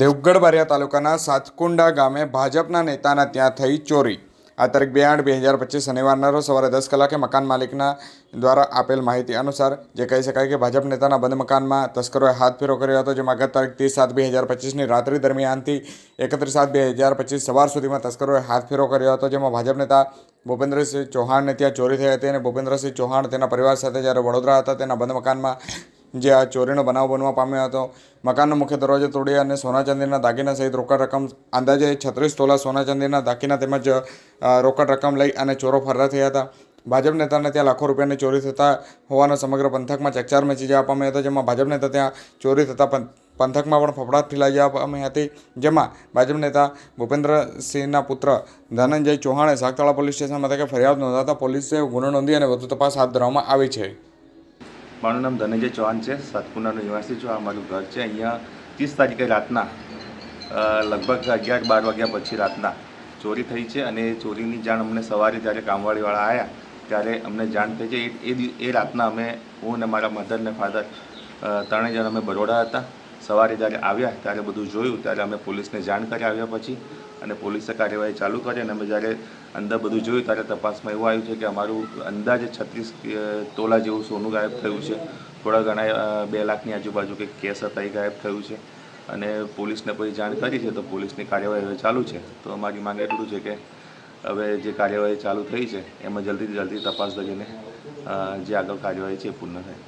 દેવગઢ બારિયા તાલુકાના સાતકુંડા ગામે ભાજપના નેતાના ત્યાં થઈ ચોરી. આ તારીખ બે આઠ બે હજાર પચીસ શનિવારના રોજ સવારે દસ કલાકે મકાન માલિકના દ્વારા આપેલ માહિતી અનુસાર જે કહી શકાય કે ભાજપ નેતાના બંધ મકાનમાં તસ્કરોએ હાથ ફેરો કર્યો હતો, જેમાં ગત તારીખ ત્રીસ સાત બે હજાર પચીસની રાત્રિ દરમિયાનથી એકત્રીસ સાત બે હજાર પચીસ સવાર સુધીમાં તસ્કરોએ હાથ ફેરો કર્યો હતો, જેમાં ભાજપ નેતા ભૂપેન્દ્રસિંહ ચૌહાણને ત્યાં ચોરી થઈ હતી અને ભૂપેન્દ્રસિંહ ચૌહાણ તેના પરિવાર સાથે જ્યારે વડોદરા હતા, તેના બંધ મકાનમાં જે આ ચોરીનો બનાવ બનવા પામ્યો હતો. મકાનનો મુખ્ય દરવાજો તોડી અને સોના ચાંદીના દાગીના સહિત રોકડ રકમ અંદાજે છત્રીસ તોલા સોના ચાંદીના દાગીના તેમજ રોકડ રકમ લઈ અને ચોરો ફરાર થયા હતા. ભાજપ નેતાને ત્યાં લાખો રૂપિયાની ચોરી થતા હોવાનો સમગ્ર પંથકમાં ચકચાર મચી જવા પામ્યો હતો, જેમાં ભાજપ નેતા ત્યાં ચોરી થતાં પંથકમાં પણ ફફડાટ ફેલાઈ જવા પામી હતી. જેમાં ભાજપ નેતા ભૂપેન્દ્રસિંહના પુત્ર ધનંજય ચૌહાણે સાગતળા પોલીસ સ્ટેશન મથકે ફરિયાદ નોંધાતા પોલીસે ગુનો નોંધી અને વધુ તપાસ હાથ ધરવામાં આવી છે. મારું નામ ધનંજય ચૌહાણ છે, સાતપુરાનું નિવાસી છું. આ મારું ઘર છે. અહીંયા ત્રીસ તારીખે રાતના લગભગ અગિયાર બાર વાગ્યા પછી રાતના ચોરી થઈ છે અને ચોરીની જાણ અમને સવારે જ્યારે કામવાળીવાળા આવ્યા ત્યારે અમને જાણ થઈ છે. એ- એ એ રાતના અમે હું અને મારા મધર ને ફાધર ત્રણેય જણ અમે બરોડા હતા. સવારે જ્યારે આવ્યા, ત્યારે બધું જોયું, ત્યારે અમે પોલીસને જાણ કરી આવ્યા પછી અને પોલીસે કાર્યવાહી ચાલુ કરી અને અમે જ્યારે અંદર બધું જોયું, ત્યારે તપાસમાં એવું આવ્યું છે કે અમારું અંદાજે છત્રીસ તોલા જેવું સોનું ગાયબ થયું છે. થોડા ઘણા બે લાખની આજુબાજુ કંઈક કેસ હતા, એ ગાયબ થયું છે. અને પોલીસને પછી જાણ કરી છે તો પોલીસની કાર્યવાહી હવે ચાલુ છે. તો અમારી માંગ એટલું છે કે હવે જે કાર્યવાહી ચાલુ થઈ છે, એમાં જલ્દીથી જલ્દી તપાસ કરીને જે આગળ કાર્યવાહી છે પૂર્ણ થાય.